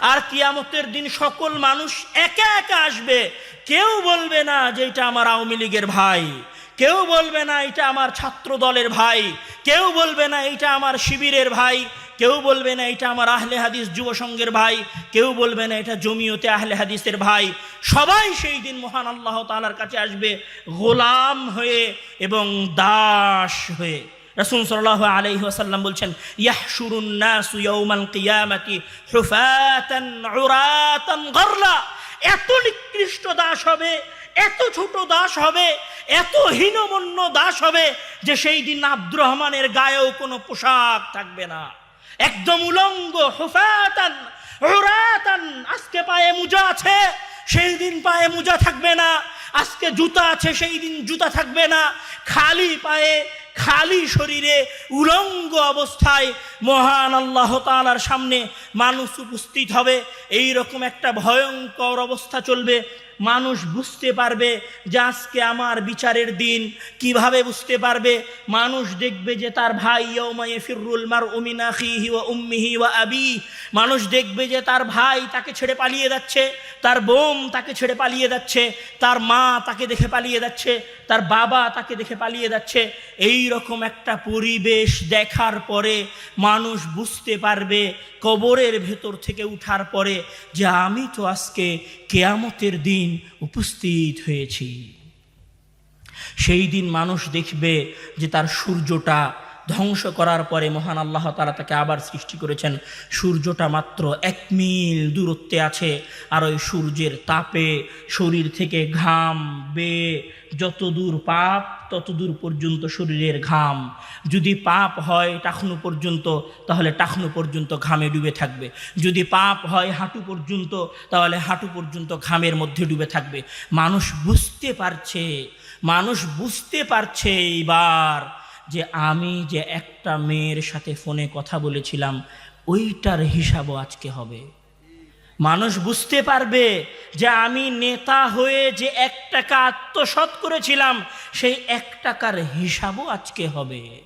আর কিয়ামতের দিন সকল মানুষ একা একা আসবে। কেউ বলবে না যে এটা আমার আওয়ামী লীগের ভাই। কেউ বলবে না এটা আমার ছাত্র দলের ভাই। কেউ বলবে না এটা আমার শিবিরের ভাই। কেউ বলবে না এটা আমার আহলে হাদিস যুব সংঘের ভাই। কেউ বলবে না এটা জমিয়তে আহলে হাদিসের ভাই। সবাই সেই দিন মহান আল্লাহ তালার কাছে আসবে, গোলাম হয়ে এবং দাস হয়ে। রাসূল সাল্লাল্লাহু আলাইহি ওয়াসাল্লাম বলছেন, ইয়াহশুরুন নাসু ইয়াউমাল কিয়ামাতি হুফাতান উরাতান গরলা। এত নিকৃষ্ট দাস হবে, এত ছোট দাস হবে, এত হীনমন্য দাস হবে যে সেই দিন আব্দুর রহমানের গায়েও কোনো পোশাক থাকবে না। একদম উলঙ্গ, হুফাতান উরাতান। আজকে পায়ে মুজা আছে, সেই দিন পায়ে মুজা থাকবে না। আজকে জুতা আছে, সেই দিন জুতা থাকবে না। খালি পায়ে খালি শরীরে উলঙ্গ অবস্থায় মহান আল্লাহ তালার সামনে মানুষ উপস্থিত হবে। এই রকম একটা ভয়ঙ্কর অবস্থা চলবে। মানুষ বুঝতে পারবে যে আজকে আমার বিচারের দিন। কীভাবে বুঝতে পারবে? মানুষ দেখবে যে তার ভাই ইয়ৌমায়ে ফিরুল মার উমিনাখিহি ওয়া উম্মিহি ওয়া আবি। মানুষ দেখবে যে তার ভাই তাকে ছেড়ে পালিয়ে যাচ্ছে, তার বোন তাকে ছেড়ে পালিয়ে যাচ্ছে, তার মা তাকে দেখে পালিয়ে যাচ্ছে, তার বাবা তাকে দেখে পালিয়ে যাচ্ছে। এই রকম একটা পরিবেশ দেখার পরে মানুষ বুঝতে পারবে কবরের ভেতর থেকে উঠার পরে যে আমি তো আজকে কেয়ামতের দিন উপস্থিত হয়েছি। সেই দিন মানুষ দেখবে যে তার সূর্যটা ধ্বংস করার পরে মহান আল্লাহ তারা তাকে আবার সৃষ্টি করেছেন। সূর্যটা মাত্র এক মিল দূরত্বে আছে। আর ওই সূর্যের তাপে শরীর থেকে ঘাম বে যত দূর পাপ, তত দূর পর্যন্ত শরীরের ঘাম। যদি পাপ হয় টাকনু পর্যন্ত, তাহলে টাকনু পর্যন্ত ঘামে ডুবে থাকবে। যদি পাপ হয় হাঁটু পর্যন্ত, তাহলে হাঁটু পর্যন্ত ঘামের মধ্যে ডুবে থাকবে। মানুষ বুঝতে পারছে, মানুষ বুঝতে পারছে এইবার যে আমি যে একটা মেয়ের সাথে ফোনে কথা বলেছিলাম, ওইটার হিসাবও আজকে হবে। মানুষ বুঝতে পারবে যে আমি নেতা হয়ে যে এক টাকা আত্মসৎ করেছিলাম, সেই এক টাকার হিসাবও আজকে হবে।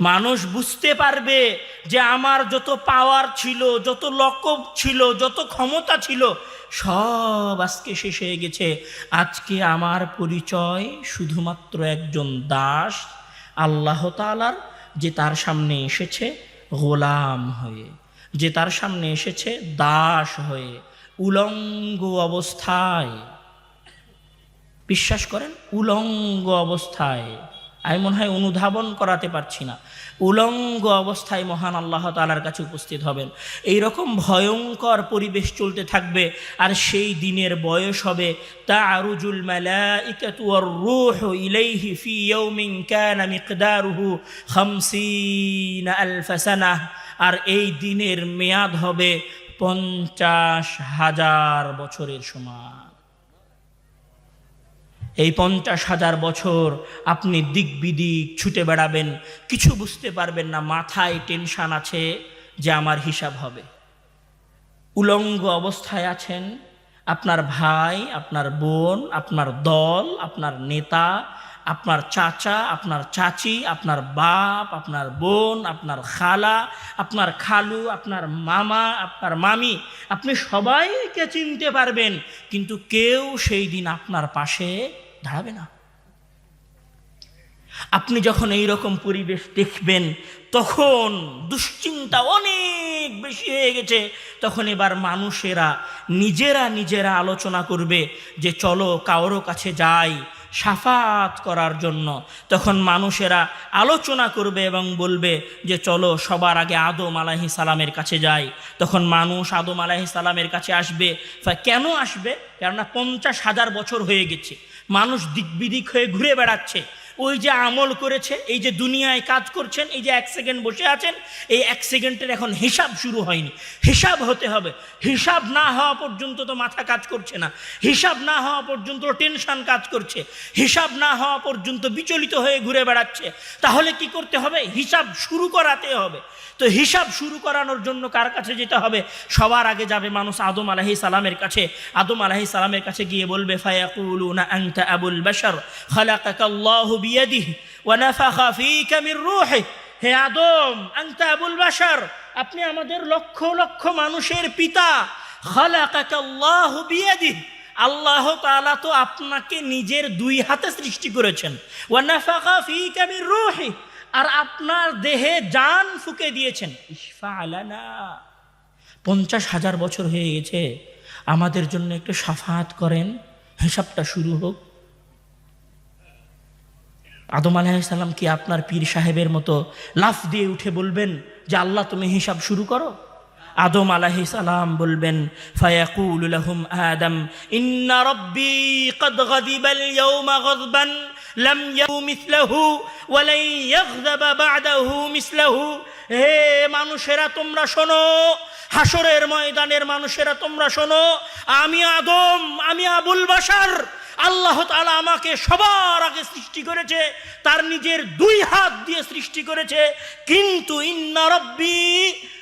মানুষ বুঝতে পারবে যে আমার যত পাওয়ার ছিল, যত লকব ছিল, যত ক্ষমতা ছিল, সব আজকে শেষ হয়ে গেছে। আজকে আমার পরিচয় শুধুমাত্র একজন দাস আল্লাহ তালার যে তার সামনে এসেছে গোলাম হয়ে, যে তার সামনে এসেছে দাস হয়ে, উলঙ্গ অবস্থায়। বিশ্বাস করেন, উলঙ্গ অবস্থায়। আমি মনে হয় অনুধাবন করাতে পারছি না। উলঙ্গ অবস্থায় মহান আল্লাহ তালার কাছে উপস্থিত হবেন। এই রকম ভয়ঙ্কর পরিবেশ চলতে থাকবে আর সেই দিনের বয়স হবে তা আরুজুল মালাইকাতু ওয়ার রূহু ইলাইহি ফি ইয়াউমিন কানা মিকদারুহু 50 আলফ আর এই দিনের মেয়াদ হবে পঞ্চাশ হাজার বছরের সমান। এই পঞ্চাশ হাজার বছর আপনি দিক বিদিক ছুটে বেড়াবেন, কিছু বুঝতে পারবেন না, মাথায় টেনশান আছে যে আমার হিসাব হবে। উলঙ্গ অবস্থায় আছেন, আপনার ভাই, আপনার বোন, আপনার দল, আপনার নেতা আপনার চাচা, আপনার চাচি, আপনার বাপ, আপনার বোন, আপনার খালা, আপনার খালু, আপনার মামা, আপনার মামি, আপনি সবাইকে চিনতে পারবেন, কিন্তু কেউ সেই দিন আপনার পাশে দাঁড়াবে না। আপনি যখন এই রকম পরিবেশ দেখবেন, তখন দুশ্চিন্তা অনেক বেশি হয়ে গেছে। তখন এবার মানুষেরা নিজেরা নিজেরা আলোচনা করবে যে, চলো কারও কাছে যাই সাফাত করার জন্য। তখন মানুষেরা আলোচনা করবে এবং বলবে যে, চলো, সবার আগে আদম আলাহি সালামের কাছে যাই। তখন মানুষ আদম আলাহি সালামের কাছে আসবে। কেন আসবে? কেননা পঞ্চাশ হাজার বছর হয়ে গেছে। মানুষ দিক বিদিক হয়ে ঘুরে বেড়াচ্ছে। ওই যে আমল করেছে, এই যে দুনিয়ায় কাজ করছেন, এই যে এক সেকেন্ড বসে আছেন, এই এক সেকেন্ডের এখন হিসাব শুরু হয়নি। হিসাব হতে হবে। হিসাব না হওয়া পর্যন্ত তো মাথা কাজ করছে না। হিসাব না হওয়া পর্যন্ত টেনশান কাজ করছে। হিসাব না হওয়া পর্যন্ত বিচলিত হয়ে ঘুরে বেড়াচ্ছে। তাহলে কি করতে হবে? হিসাব শুরু করাতে হবে। তো হিসাব শুরু করানোর জন্য কার কাছে যেতে হবে? সবার আগে যাবে মানুষ আদম আলাহি সালামের কাছে। আদম আলাহি সালামের কাছে গিয়ে বলবে, ফায়াকুলুনা আনতা আবুল বাশার, খালাকাকাল্লাহু বিয়াদিহি ওয়া নাফাখা ফীকা মির রূহি। হে আদম, আনতা আবুল বাশার, আপনি আমাদের লক্ষ লক্ষ মানুষের পিতা। খালাকাকা আল্লাহু বিয়াদিহি। আল্লাহ তাআলা তো আপনাকে নিজের দুই হাতে সৃষ্টি করেছেন। ওয়া নাফাকা ফীকা মির রূহি। আর আপনার দেহে জান ফুকে দিয়েছেন। ইসফা আলানা, পঞ্চাশ হাজার বছর হয়ে গেছে। আমাদের জন্য একটু সাফাত করেন, হিসাবটা শুরু হোক। আদম আলাইসাল্লাম কি আপনার পীর সাহেবের মতো লাফ দিয়ে উঠে বলবেন যে, আল্লাহ, তুমি হিসাব শুরু করো? আদম আলাহি সালাম বলবেন, ফায়াকুল আদম, ইন্না রব্বি কদ গদিবাল ইয়াউমা গদবান। লাম ইয়াহু মিসলাহু ওয়ালাই ইয়াগযাবা বা'দাহু মিসলাহু। হে মানুষেরা, তোমরা শোনো হাসরের ময়দানের মানুষেরা, তোমরা শোনো, আমি আদম, আমি আবুল বাসার আল্লাহ তালা আমাকে সবার আগে সৃষ্টি করেছে, তার নিজের দুই হাত দিয়ে সৃষ্টি করেছে, কিন্তু ইন্নারব্বি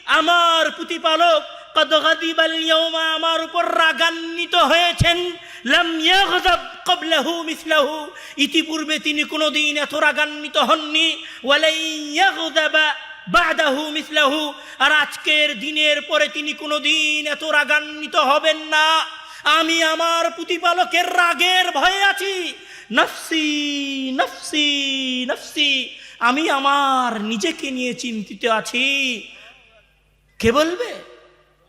আমার প্রতিপালক কদ গাদিবাল ইয়াউমা, আমার উপর রাগান্বিত হয়েছেন। লাম ইয়াগযাব ক্বাবলাহু মিসলাহু। ইতিপূর্বে তিনি কোনোদিন এত রাগান্বিত হননি। ওয়ালাই ইয়াগযাবা বাদাহু মিসলাহু। আর আজকের দিনের পরে তিনি কোনোদিন এত রাগান্বিত হবেন না। আমি আমার প্রতিপালকের রাগের ভয়ে আছি। নফসি নফসি নফসি। আমি আমার নিজেকে নিয়ে চিন্তিত আছি। কে বলবে?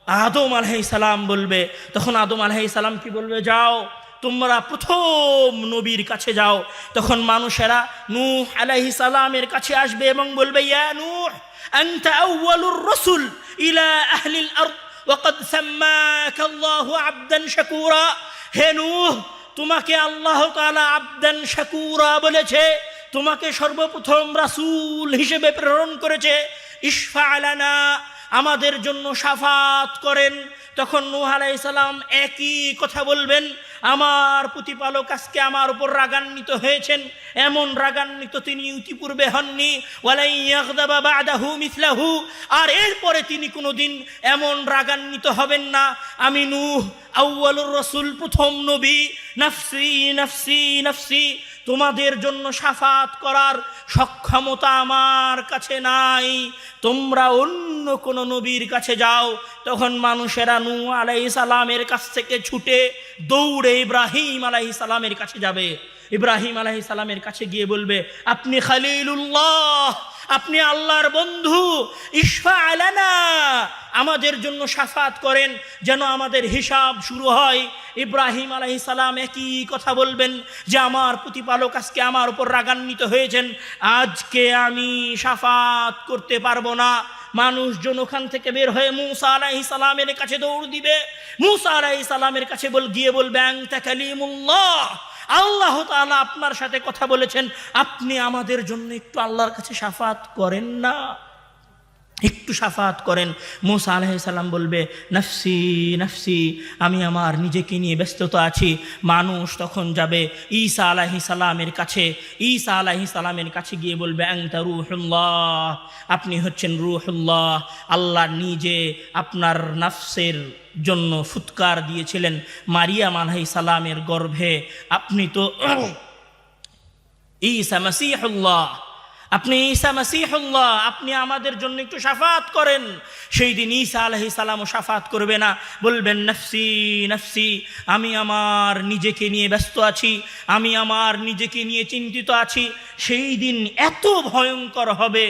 আদম আলহাই সালাম বলবে। তখন আদম আলহাই সালাম কি বলবে? যাও, তোমরা প্রথম নবীর কাছে যাও। তখন মানুষেরা নূহ আলাহি সালামের কাছে আসবে এবং বলবে, ইয়া নূহ, আনতা আউওয়ালুর রাসূল ইলা আহলিল আরদ, ওয়াকাদ সাম্মাকা আল্লাহু আবদান শাকুরা। হে নূহ, তোমাকে আল্লাহ তাআলা আবদান শাকুরা বলেছে। তোমাকে সর্বপ্রথম রাসূল হিসেবে প্রেরণ করেছে। ইশফা আলানা আমাদের জন্য সাফাত করেন। তখন নূহ আলাইহিস সালাম একই কথা বলবেন, আমার প্রতিপালক আজকে আমার উপর রাগান্বিত হয়েছেন। এমন রাগান্বিত তিনি ইতিপূর্বে হননি। মিসলাহু। আর এরপরে তিনি কোনোদিন এমন রাগান্বিত হবেন না। আমি নূহ আউয়ালুর রসুল, প্রথম নবী। নফসি নফসি নফসি। তোমাদের জন্য সাফাত করার সক্ষমতা আমার কাছে নাই। তোমরা অন্য কোন নবীর কাছে যাও, তখন মানুষেরা নু আলাই সালামের কাছ থেকে ছুটে দৌড়ে ইব্রাহিম আলাই সালামের কাছে যাবে। ইব্রাহিম আলাই সালামের কাছে গিয়ে বলবে, আপনি খালিলুল্লাহ! আপনি আল্লাহর বন্ধু, ইশফা আলানা, আমাদের জন্য সাফাত করেন যেন আমাদের হিসাব শুরু হয়। ইব্রাহিম আলাহি সালাম একই কথা বলবেন যে, আমার প্রতিপালক আজকে আমার উপর রাগান্বিত হয়েছেন। আজকে আমি সাফাত করতে পারব না। মানুষজন ওখান থেকে বের হয়ে মুসা আলাহি সালামের কাছে দৌড় দিবে। মুসা আলাহি সালামের কাছে বল, গিয়ে বলবে আংতা কালিমুল্লাহ। আল্লাহ আপনার সাথে কথা বলেছেন আপনি আমাদের জন্য একটু আল্লাহর কাছে সাফাত করেন না। একটু সাফাত করেন। মোসা আলাইসাল্লাম বলবে, নফসি নফসি, আমি আমার নিজেকে নিয়ে ব্যস্ততা আছি। মানুষ তখন যাবে ঈসা আলাহি সালামের কাছে। ঈসা আলাহি সালামের কাছে গিয়ে বলবে অ্যাংতা রুহুল্লাহ, আপনি হচ্ছেন রুহুল্লাহ। আল্লাহ নিজে আপনার নফসের জন্য ফুৎকার দিয়েছিলেন মারিয়াম আলাহি সালামের গর্ভে। আপনি তো ঈসা মাসিহুল্লাহ আপনি ঈসা মাসিহুল্লাহ, আপনি আমাদের জন্য একটু সাফাত করেন। সেই দিন ঈসা আলহি সালামও সাফাত করবে না। বলবেন, নফসি নফসি, আমি আমার নিজেকে নিয়ে ব্যস্ত আছি, আমি আমার নিজেকে নিয়ে চিন্তিত আছি সেই দিন এত ভয়ঙ্কর হবে,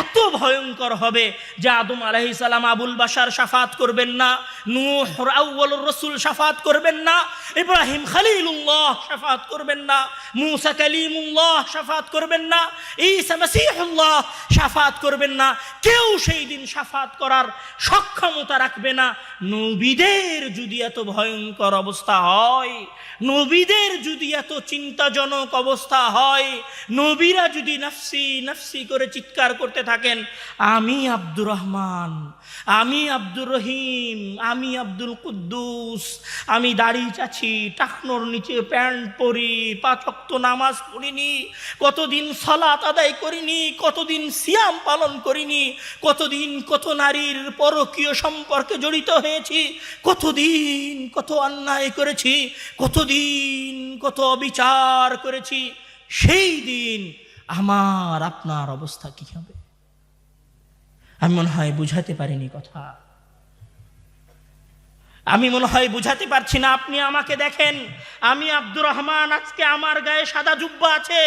এত ভয়ঙ্কর হবে যে আদম আলহি সালাম আবুল বাসার সাফাত করবেন না, নূহ আউ্বাল রসুল সাফাত করবেন না, ইব্রাহিম খালিলুল্লাহ সাফাত করবেন না, মুসা কালিমুল্লাহ সাফাত করবেন না, ঈসা মাসিহুল্লাহ সাফাত করবেন না, কেউ সেই দিন সাফাত করার সক্ষমতা রাখবে না। নবীদের যদি এত ভয়ঙ্কর অবস্থা হয়, নবীদের যদি এত চিন্তাজনক অবস্থা হয় নবীরা যদি নাফসি নাফসি করে চিৎকার করতে থাকেন, আমি আব্দুর রহমান, আমি আব্দুর রহিম, আমি আব্দুল কুদ্দুস, আমি দাড়ি চাছি, টাকনোর নিচে প্যান্ট পরি পাঁচক্ত নামাজ পড়িনি, কতদিন সলাত আদায় করিনি, কতদিন সিয়াম পালন করিনি, কতদিন কত নারীর পরকীয় সম্পর্কে জড়িত হয়েছি, কতদিন কত অন্যায় করেছি, কতদিন কত অবিচার করেছি সেই দিন আমার, আপনার অবস্থা কি হবে? আমি মনে হয় বুঝাতে পারিনি কথা। আমি মনে হয় বুঝাতে পারছি না, আপনি আমাকে দেখেন। আমি আব্দুর রহমান, আজকে আমার গায়ে সাদা জুব্বা আছে,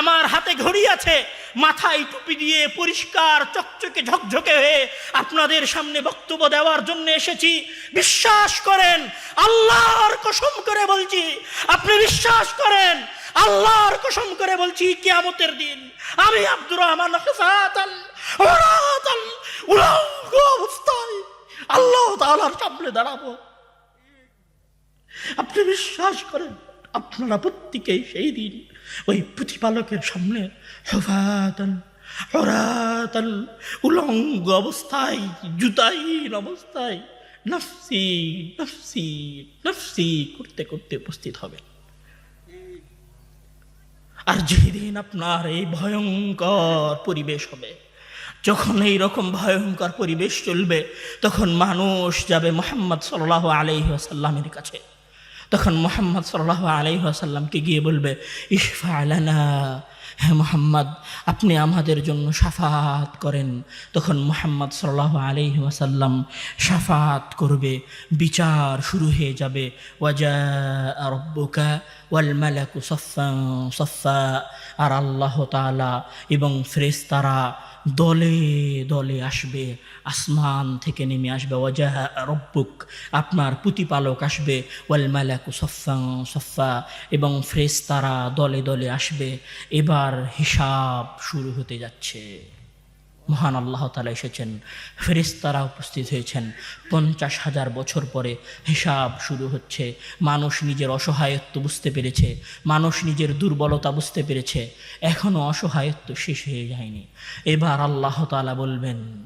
আমার হাতে ঘড়ি আছে, মাথায় টুপি দিয়ে পরিষ্কার, চকচকে, ঝকঝকে হয়ে আপনাদের সামনে বক্তব্য দেওয়ার জন্য এসেছি। বিশ্বাস করেন, আল্লাহর কসম করে বলছি, আপনি বিশ্বাস করেন আল্লাহর কসম করে বলছি, কিয়ামতের দিন আমি আব্দুর রহমান উলঙ্গ অবস্থায় আল্লাহ তাআলার সামনে দাঁড়াবো। আপনি বিশ্বাস করেন, আপনারা প্রত্যেকেই সেই দিন ওই প্রতিপালকের সামনে উলঙ্গ অবস্থায় জুতাহীন অবস্থায়, নফসি নফসি নফসি করতে করতে উপস্থিত হবে। আর যেদিন আপনার এই ভয়ঙ্কর পরিবেশ হবে, যখন এই রকম ভয়ঙ্কর পরিবেশ চলবে, তখন মানুষ যাবে মোহাম্মদ সাল্লাহ আলহিহাসাল্লামের কাছে। তখন মোহাম্মদ সাল্লাহ আলহিহাসাল্লামকে গিয়ে বলবে, ইশফা আলানা হ্যাঁ মোহাম্মদ, আপনি আমাদের জন্য সাফাত করেন। তখন মোহাম্মদ সাল্লাহ আলহি আসাল্লাম সাফাত করবে, বিচার শুরু হয়ে যাবে। ওয়াজা রব্বুকা সফা সফা আর আল্লাহ তাআলা এবং ফ্রেস্তারা দলে দলে আসবে, আসমান থেকে নেমে আসবে। ওয়াজাহ রব্বুক, আপনার প্রতিপালক আসবে। ওয়াল মালাকু সফা সফা এবং ফ্রেস্তারা দলে দলে আসবে। এবার হিসাব শুরু হতে যাচ্ছে। মহান আল্লাহ তালা এসেছেন ফেরিস্তারা উপস্থিত হয়েছেন। পঞ্চাশ হাজার বছর পরে হিসাব শুরু হচ্ছে। মানুষ নিজের অসহায়ত্ব বুঝতে পেরেছে, মানুষ নিজের দুর্বলতা বুঝতে পেরেছে। এখনও অসহায়ত্ব শেষ হয়ে যায়নি। এবার আল্লাহ তালা বলবেন,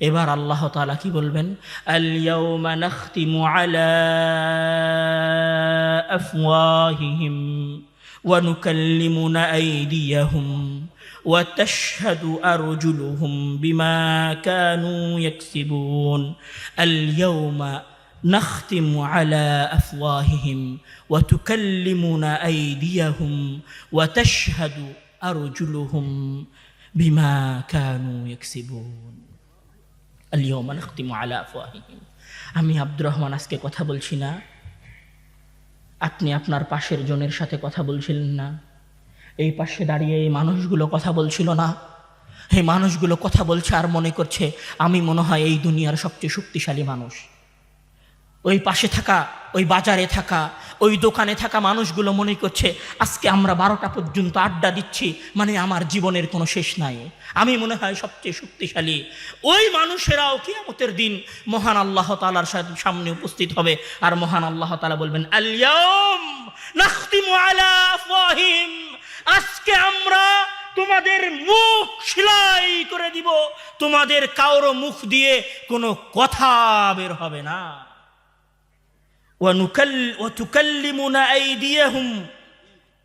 এবার আল্লাহ তালা কি বলবেন? আলিয়াউমা নাখতিমু আলা আফওয়াহিহিম ওয়া নুকাল্লিমুনা আইদিয়াহুম وتشهد ارجلهم بما كانوا يكسبون اليوم نختم على افواههم وتكلمنا ايديهم وتشهد ارجلهم بما كانوا يكسبون اليوم نختم على افواههم আমি আব্দুর রহমান আজকে কথা বলছি না আপনি আপনার পাশের জনের সাথে কথা বলছিলেন না। এই পাশে দাঁড়িয়ে এই মানুষগুলো কথা বলছিল না। এই মানুষগুলো কথা বলছে আর মনে করছে, আমি মনে হয় এই দুনিয়ার সবচেয়ে শক্তিশালী মানুষ। ওই পাশে থাকা, ওই বাজারে থাকা, ওই দোকানে থাকা মানুষগুলো মনে করছে, আজকে আমরা বারোটা পর্যন্ত আড্ডা দিচ্ছি মানে আমার জীবনের কোনো শেষ নাই। আমি মনে হয় সবচেয়ে শক্তিশালী। ওই মানুষেরাও কিয়ামতের দিন মহান আল্লাহ তালার সামনে উপস্থিত হবে। আর মহান আল্লাহ তালা বলবেন আলিয়ম আজকে আমরা তোমাদের মুখ সেলাই করে দিব। তোমাদের কারও মুখ দিয়ে কোনো কথা বের হবে না। ونكل وتكلمنا أيديهم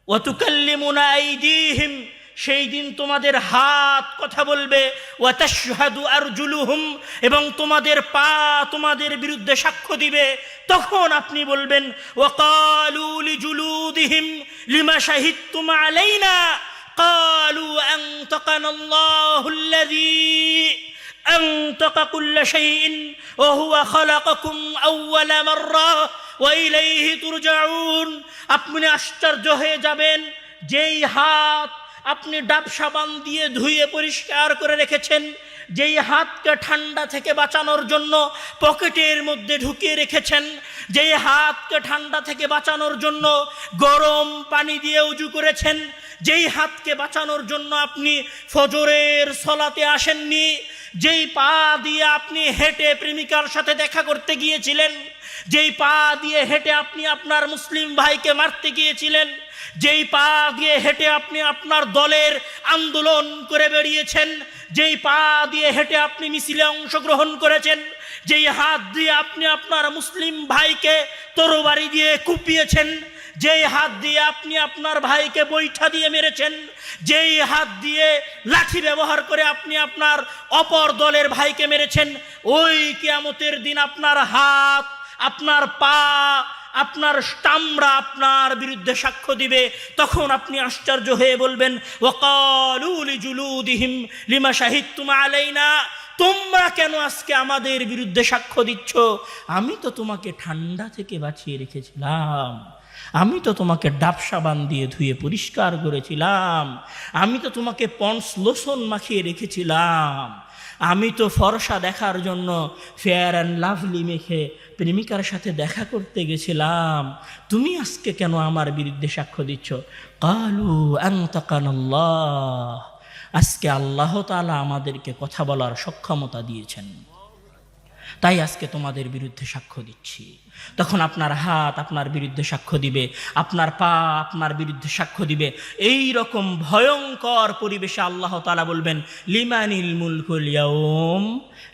وتكلمنا أيديهم সেই দিন তোমাদের হাত কথা বলবে ওয়াতাশহাদু আরজুলুহুম এবং তোমাদের পা তোমাদের বিরুদ্ধে সাক্ষ্য দিবে তখন আপনি বলবেন ওয়াকালু লিজুলুদিহিম লিমা শাহিদতুম আলাইনা قالوا أنطقنا الله الذي أنطق كل شيء وهو خلقكم أول مرة ওয়াইলাইহি তুরজাউন। আপনি আশ্চর্য হয়ে যাবেন, যেই হাত আপনি ডাব সাবান দিয়ে ধুয়ে পরিষ্কার করে রেখেছেন, যেই হাতকে ঠান্ডা থেকে বাঁচানোর জন্য পকেটের মধ্যে ঢুকিয়ে রেখেছেন, যেই হাতকে ঠান্ডা থেকে বাঁচানোর জন্য গরম পানি দিয়ে উজু করেছেন, যেই হাতকে বাঁচানোর জন্য আপনি ফজরের সলাতে আসেননি যেই পা দিয়ে আপনি হেঁটে প্রেমিকার সাথে দেখা করতে গিয়েছিলেন, যেই পা দিয়ে হেঁটে আপনি আপনার মুসলিম ভাইকে মারতে গিয়েছিলেন, যেই পা দিয়ে হেঁটে আপনি আপনার দলের আন্দোলন করে বেরিয়েছেন যেই পা দিয়ে হেঁটে আপনি মিছিলে অংশগ্রহণ করেছেন, যেই হাত দিয়ে আপনি আপনার মুসলিম ভাইকে তরবারি দিয়ে কুপিয়েছেন যেই হাত দিয়ে আপনি আপনার ভাইকে বৈঠা দিয়ে মেরেছেন, যেই হাত দিয়ে লাঠি ব্যবহার করে আপনি আপনার অপর দলের ভাইকে মেরেছেন, ওই কিয়ামতের দিন আপনার হাত, আপনার পা, আপনার স্টামরা আপনার বিরুদ্ধে সাক্ষ্য দিবে। তখন আপনি আশ্চর্য হয়ে বলবেন লিমা আলাইনা? তোমরা কেন আজকে আমাদের বিরুদ্ধে সাক্ষ্য দিচ্ছ? আমি তো তোমাকে ঠান্ডা থেকে বাঁচিয়ে রেখেছিলাম। আমি তো তোমাকে ডাব সাবান দিয়ে ধুয়ে পরিষ্কার করেছিলাম। আমি তো তোমাকে পন্স লোশন মাখিয়ে রেখেছিলাম। আমি তো ফরসা দেখার জন্য ফেয়ার অ্যান্ড লাভলি মেখে প্রেমিকার সাথে দেখা করতে গেছিলাম। তুমি আজকে কেন আমার বিরুদ্ধে সাক্ষ্য দিচ্ছ? কালু আল্লাহ আজকে আল্লাহ তাআলা আমাদেরকে কথা বলার সক্ষমতা দিয়েছেন। তাই আজকে তোমাদের বিরুদ্ধে সাক্ষ্য দিচ্ছি। তখন আপনার হাত আপনার বিরুদ্ধে সাক্ষ্য দিবে, আপনার পা আপনার বিরুদ্ধে সাক্ষ্য দিবে। এই রকম ভয়ঙ্কর পরিবেশে আল্লাহ তালা বলবেন, লিমানিল মুলকুল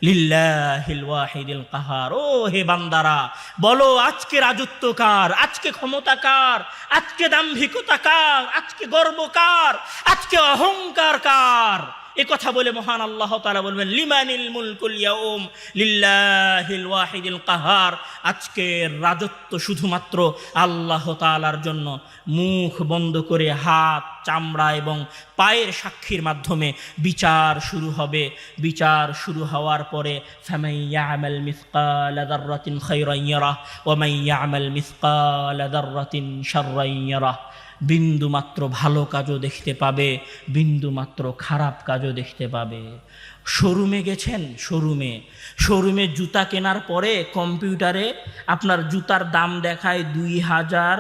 লিল্লাহিল কাহার। ও হে বান্দারা, বলো আজকে রাজত্ব কার? আজকে ক্ষমতা কার? আজকে দাম্ভিকতা কার? আজকে গর্ব কার? আজকে অহংকার কার? এ কথা বলে মহান আল্লাহ তাআলা বলবেন, লিমানিল মুলকুল ইয়াউম লিল্লাহিল ওয়াহিদিল কাহার। আজকের রাজত্ব শুধুমাত্র আল্লাহ তাআলার জন্য। মুখ বন্ধ করে হাত চামড়া এবং পায়ের সাক্ষীর মাধ্যমে বিচার শুরু হবে। বিচার শুরু হওয়ার পরে, ফামান ইয়ামাল মিসকাল যাররাতিন খায়রান ইয়ারাহ, ওয়া মান ইয়ামাল মিসকাল যাররাতিন শাররান ইয়ারাহ। বিন্দু মাত্র ভালো কাজও দেখতে পাবে বিন্দু মাত্র খারাপ কাজও দেখতে পাবে। শোরুমে গেছেন, শোরুমে। শোরুমে জুতা কেনার পরে কম্পিউটারে আপনার জুতার দাম দেখায় দুই হাজার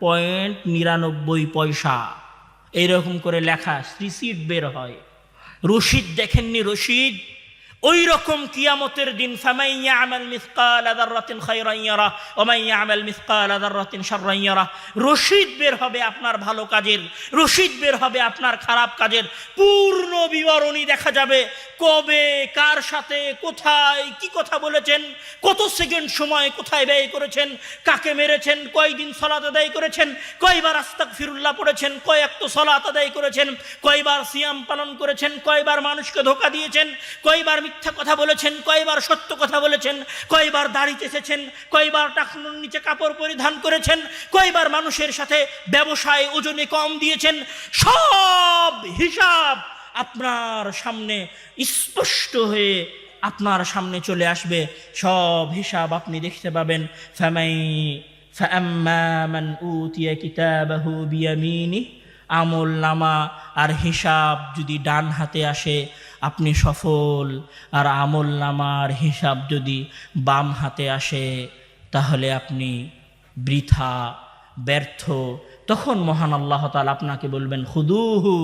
পয়েন্ট নিরানব্বই পয়সা। এইরকম করে লেখা, রিসিট বের হয়। রশিদ দেখেননি রশিদ? ওই রকম কিয়ামতের দিন রশিদ বের হবে আপনার ভালো কাজের, রশিদ বের হবে আপনার খারাপ কাজের। পূর্ণ বিবরণী দেখা যাবে। কবে, কার সাথে, কোথায়, কি কথা বলেছেন, কত সেকেন্ড সময় কোথায় ব্যয় করেছেন, কাকে মেরেছেন, কয়দিন সলাত আদায় করেছেন, কয়বার আস্তাক ফিরুল্লাহ পড়েছেন কয়েক তো সলাত আদায় করেছেন, কয়বার সিয়াম পালন করেছেন, কয়বার মানুষকে ধোকা দিয়েছেন, কয়বার মিথ্যা কথা বলেছেন, কয়বার সত্য কথা বলেছেন, কয়বার দাড়ি চেষেছেন কয়বার টাকনুর নিচে কাপড় পরিধান করেছেন, কয়বার মানুষের সাথে ব্যবসায় ওজনে কম দিয়েছেন, সব হিসাব আপনার সামনে স্পষ্ট হয়ে আপনার সামনে চলে আসবে, সব হিসাব আপনি দেখতে পাবেন ফ্যামাই আমল নামা আর হিসাব যদি ডান হাতে আসে আপনি সফল আর আমল নামার হিসাব যদি বাম হাতে আসে তাহলে আপনি বৃথা ব্যর্থ তখন মহান আল্লাহ তাআলা আপনাকে বলবেন, খুদুহু,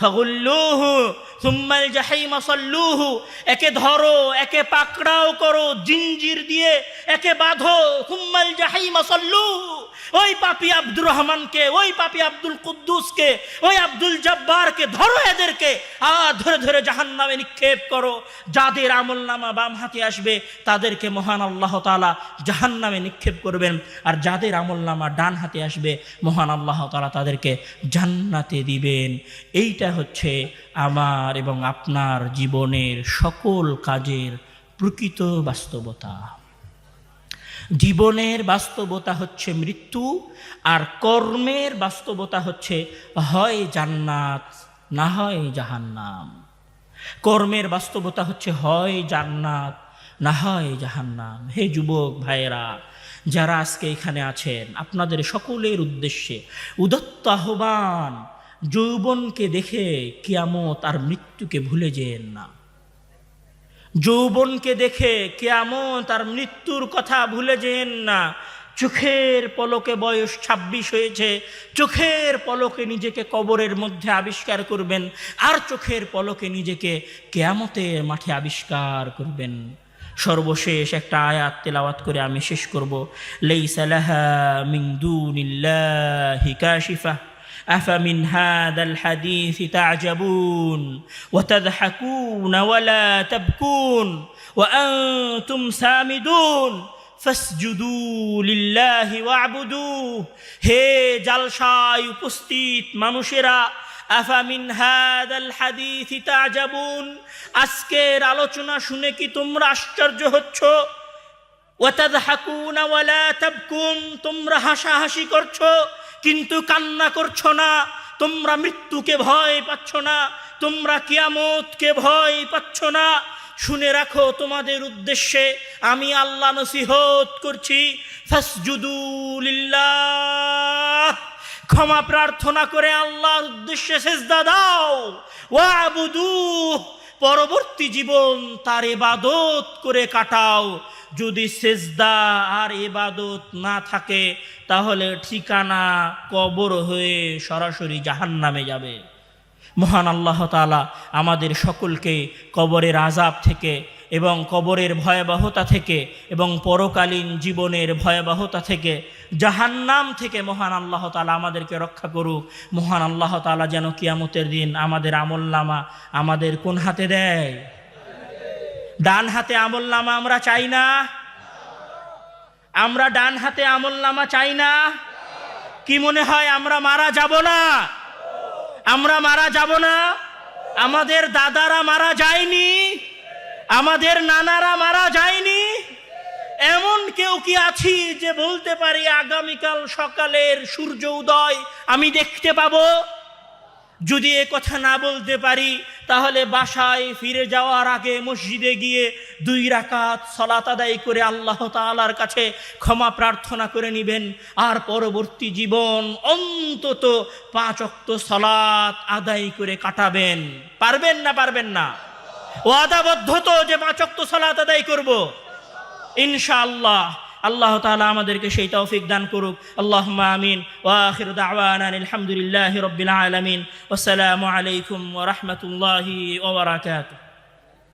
ফাগুল্লুহু, সুম্মাল জাহিমা সাল্লুহু, একে ধরো, একে পাকড়াও করো জিঞ্জির দিয়ে একে বাঁধো, সুম্মাল জাহিমা সাল্লুহু, ওই পাপি আব্দুর রহমানকে, ওই পাপি আব্দুল কুদ্দুসকে, ওই আব্দুল জব্বারকে ধরো এদেরকে আ ধরে ধরে জাহান্নামে নিক্ষেপ করো, যাদের আমল নামা বাম হাতে আসবে, তাদেরকে মহান আল্লাহ তাআলা জাহান্নামে নিক্ষেপ করবেন, আর যাদের আমল নামা ডান হাতে আসবে, মহান আল্লাহ তাআলা তাদেরকে জান্নাতে দিবেন। এইটা হচ্ছে আমার এবং আপনার জীবনের সকল কাজের প্রকৃত বাস্তবতা। জীবনের বাস্তবতা হচ্ছে মৃত্যু, আর কর্মের বাস্তবতা হচ্ছে হয় জান্নাত, না হয় জাহান্নাম। কর্মের বাস্তবতা হচ্ছে হয় জান্নাত, না হয় জাহান্নাম। হে যুবক ভাইয়েরা যারা আজকে এখানে আছেন, আপনাদের সকলের উদ্দেশ্যে উদত্ত আহ্বান, যৌবনকে দেখে কিয়ামত আর মৃত্যুকে ভুলে যেন না। যৌবনকে দেখে কেয়ামত আর মৃত্যুর কথা ভুলে যেন না। চোখের পলকে বয়স ২৬ হয়েছে, চোখের পলকে নিজেকে কবরের মধ্যে আবিষ্কার করবেন, আর চোখের পলকে নিজেকে কেয়ামতের মাঠে আবিষ্কার করবেন। সর্বশেষ একটা আয়াত তেলাওয়াত করে আমি শেষ করব লেইসা লাহা মিন দুনিল্লাহি কাশিফা أفمن هذا الحديث تعجبون وتضحكون ولا تبكون وأنتم سامدون فاسجدوا لله واعبدوه হে জালসায় উপস্থিত মানুষেরা আফামিন হাদাল হাদিস তাজাবুন? আজকের আলোচনা শুনে কি তোমরা আশ্চর্য হচ্ছ? ওয়াতাদহাকুনা ওয়ালা তাবকুন। তোমরা হাসাহাসি করছ, কিন্তু কান্না করছ না। তোমরা মৃত্যুকে ভয় পাচ্ছ না। তোমরা কিয়ামতকে ভয় পাচ্ছ না। শুনে রাখো তোমাদের উদ্দেশ্যে, আমি আল্লাহ নসিহত করছি, ফাসজুদু লিল্লাহ। ক্ষমা প্রার্থনা করে আল্লাহর উদ্দেশ্যে সেজদা দাও। ওয়াবুদু পরবর্তী জীবন তার এবাদত করে কাটাও। যদি সেজদা আর এবাদত না থাকে, তাহলে ঠিকানা কবর হয়ে সরাসরি জাহান্নামে যাবে। মহান আল্লাহ তালা আমাদের সকলকে কবরের আজাব থেকে এবং কবরের ভয়াবহতা থেকে এবং পরকালীন জীবনের ভয়াবহতা থেকে জাহান্নাম থেকে মহান আল্লাহ তালা আমাদেরকে রক্ষা করুক। মহান আল্লাহ তালা যেন কিয়ামতের দিন আমাদের আমল নামা আমাদের কোন হাতে দেয়? ডান হাতে আমল নামা আমরা চাই না। আমরা ডান হাতে আমল নামা চাই না। কি মনে হয় আমরা মারা যাব না? আমরা মারা যাব না? আমাদের দাদারা মারা যায়নি? আমাদের নানারা মারা যায়নি। এমন কেউ কি আছি যে বলতে পারি আগামীকাল সকালের সূর্য উদয় আমি দেখতে পাব? যদি এ কথা না বলতে পারি, তাহলে বাসায় ফিরে যাওয়ার আগে মসজিদে গিয়ে দুই রাকাত সলাত আদায় করে আল্লাহ তাআলার কাছে ক্ষমা প্রার্থনা করে নেবেন। আর পরবর্তী জীবন অন্তত পাঁচ অক্ত সলাত আদায় করে কাটাবেন। পারবেন না পারবেন না? ওয়াদাবদ্ধ তো যে পাঁচ অক্ত সলাত আদায় করব। ইনশাআল্লাহ, আল্লাহ তাআলা আমাদেরকে সেই তৌফিক দান করুক। আল্লাহুম্মা আমিন। ওয়া আখিরু দাওয়ানা আলহামদুলিল্লাহি রাব্বিল আলামিন। ওয়াসসালামু আলাইকুম ওয়া রাহমাতুল্লাহি ওয়া বারাকাতুহু।